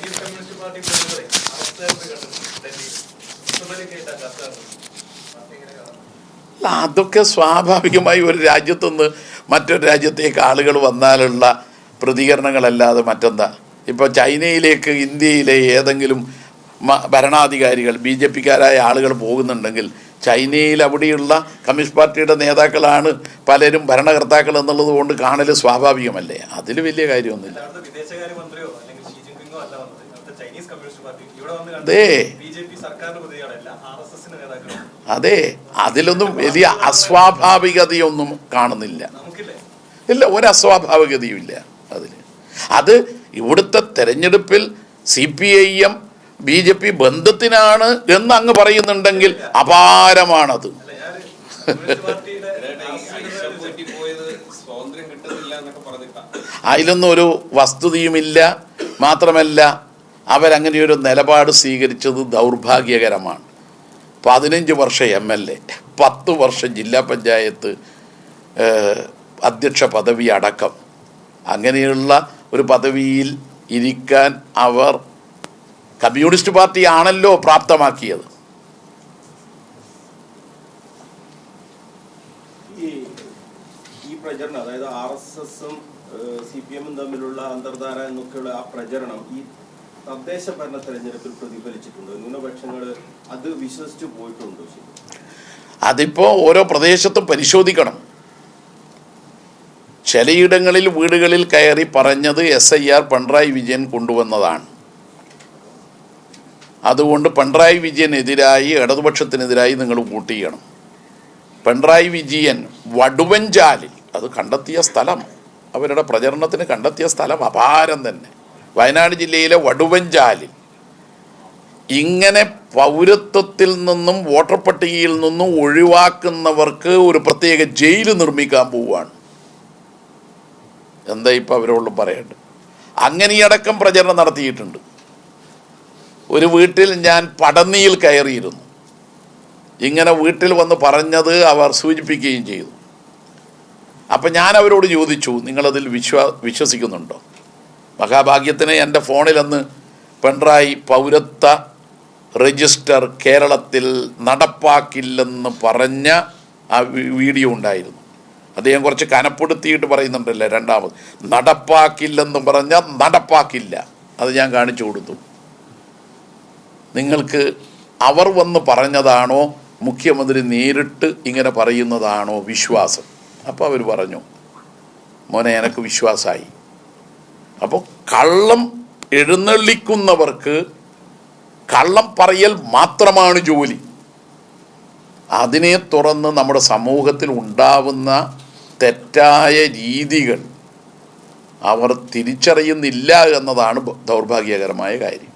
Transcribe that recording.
Chinese communist party പ്രതിനിധികളെ arrest ഡൽഹിയിൽ? അല്ല, അതൊക്കെ സ്വാഭാവികമായി ഒരു രാജ്യത്തുനിന്ന് മറ്റൊരു രാജ്യത്തേക്ക് ആളുകൾ വന്നാലുള്ള പ്രതികരണങ്ങളല്ലാതെ മറ്റെന്താ? ഇപ്പോൾ ചൈനയിലേക്ക് ഇന്ത്യയിലെ ഏതെങ്കിലും ഭരണാധികാരികൾ ബി ജെ പിക്കാരായ ആളുകൾ പോകുന്നുണ്ടെങ്കിൽ ചൈനയിൽ അവിടെയുള്ള കമ്മ്യൂണിസ്റ്റ് പാർട്ടിയുടെ നേതാക്കളാണ് പലരും ഭരണകർത്താക്കൾ എന്നുള്ളത് കൊണ്ട് കാണൽ സ്വാഭാവികമല്ലേ? അതിൽ വലിയ കാര്യമൊന്നുമില്ല. അതെ അതിലൊന്നും വലിയ അസ്വാഭാവികതയൊന്നും കാണുന്നില്ല. ഇല്ല ഒരു അസ്വാഭാവികതയും ഇല്ല അതിൽ അത് ഇവിടുത്തെ തെരഞ്ഞെടുപ്പിൽ C P I M B J P ബന്ധത്തിനാണ് എന്ന് അങ്ങ് പറയുന്നുണ്ടെങ്കിൽ അപാരമാണത്. അതിലൊന്നും ഒരു വസ്തുതയുമില്ല. മാത്രമല്ല അവരങ്ങനെ ഒരു നിലപാട് സ്വീകരിച്ചത് ദൗർഭാഗ്യകരമാണ്. പതിനഞ്ച് വർഷം എം എൽ എ പത്ത് വർഷം ജില്ലാ പഞ്ചായത്ത് അധ്യക്ഷ പദവി അടക്കം. അങ്ങനെയുള്ള ഒരു പദവിയിൽ ഇരിക്കാൻ അവർ കമ്മ്യൂണിസ്റ്റ് പാർട്ടി ആണല്ലോ പ്രാപ്തമാക്കിയത്. ഈ അതായത് ആർ എസ് എസും സി പി എമ്മും തമ്മിലുള്ള അന്തർധാര എന്നൊക്കെയുള്ള ആ പ്രചരണം ഈ തദ്ദേശ ഭരണ തെരഞ്ഞെടുപ്പിൽ പ്രതിഫലിച്ചിട്ടുണ്ട്. ന്യൂനപക്ഷങ്ങൾ അത് വിശ്വസിച്ച് പോയിട്ടുണ്ടോ അതിപ്പോ ഓരോ പ്രദേശത്തും പരിശോധിക്കണം. ചിലയിടങ്ങളിൽ വീടുകളിൽ കയറി പറഞ്ഞത് S I R Pinarayi Vijayan കൊണ്ടുവന്നതാണ്. അതുകൊണ്ട് പിണറായി വിജയനെതിരായി ഇടതുപക്ഷത്തിനെതിരായി നിങ്ങൾ വോട്ട് ചെയ്യണം. പിണറായി വിജയൻ വടുവഞ്ചാലിൽ അത് കണ്ടെത്തിയ സ്ഥലം. അവരുടെ പ്രചരണത്തിന് കണ്ടെത്തിയ സ്ഥലം അപാരം തന്നെ. വയനാട് ജില്ലയിലെ വടുവഞ്ചാലിൽ ഇങ്ങനെ പൗരത്വത്തിൽ നിന്നും വോട്ടർ പട്ടികയിൽ നിന്നും ഒഴിവാക്കുന്നവർക്ക് ഒരു പ്രത്യേക ജയിൽ നിർമ്മിക്കാൻ പോവുകയാണ്. എന്താ ഇപ്പം അവരോട് പറയേണ്ടത്? അങ്ങനെയടക്കം പ്രചരണം നടത്തിയിട്ടുണ്ട്. ഒരു വീട്ടിൽ ഞാൻ പടന്നിയിൽ കയറിയിരുന്നു. ഇങ്ങനെ വീട്ടിൽ വന്ന് പറഞ്ഞത് അവർ സൂചിപ്പിക്കുകയും ചെയ്തു. അപ്പം ഞാൻ അവരോട് ചോദിച്ചു നിങ്ങളതിൽ വിശ്വാ വിശ്വസിക്കുന്നുണ്ടോ? മഹാഭാഗ്യത്തിന് എന്റെ ഫോണിലന്ന് പിണറായി പൗരത്വ രജിസ്റ്റർ കേരളത്തിൽ നടപ്പാക്കില്ലെന്ന് പറഞ്ഞ ആ വീഡിയോ ഉണ്ടായിരുന്നു. അദ്ദേഹം കുറച്ച് കനപ്പെടുത്തിയിട്ട് പറയുന്നുണ്ടല്ലേ രണ്ടാമത്. നടപ്പാക്കില്ലെന്ന് പറഞ്ഞാൽ നടപ്പാക്കില്ല. അത് ഞാൻ കാണിച്ചു കൊടുത്തു. നിങ്ങൾക്ക് അവർ വന്ന് പറഞ്ഞതാണോ? മുഖ്യമന്ത്രി നേരിട്ട് ഇങ്ങനെ പറയുന്നതാണോ വിശ്വാസം? അപ്പോൾ അവർ പറഞ്ഞു മോനെ എനക്ക് വിശ്വാസമായി അപ്പോൾ കള്ളം എഴുന്നള്ളിക്കുന്നവർക്ക് കള്ളം പറയൽ മാത്രമാണ് ജോലി. അതിനെ തുറന്ന് നമ്മുടെ സമൂഹത്തിൽ ഉണ്ടാവുന്ന തെറ്റായ രീതികൾ അവർ തിരിച്ചറിയുന്നില്ല എന്നതാണ് ദൗർഭാഗ്യകരമായ കാര്യം.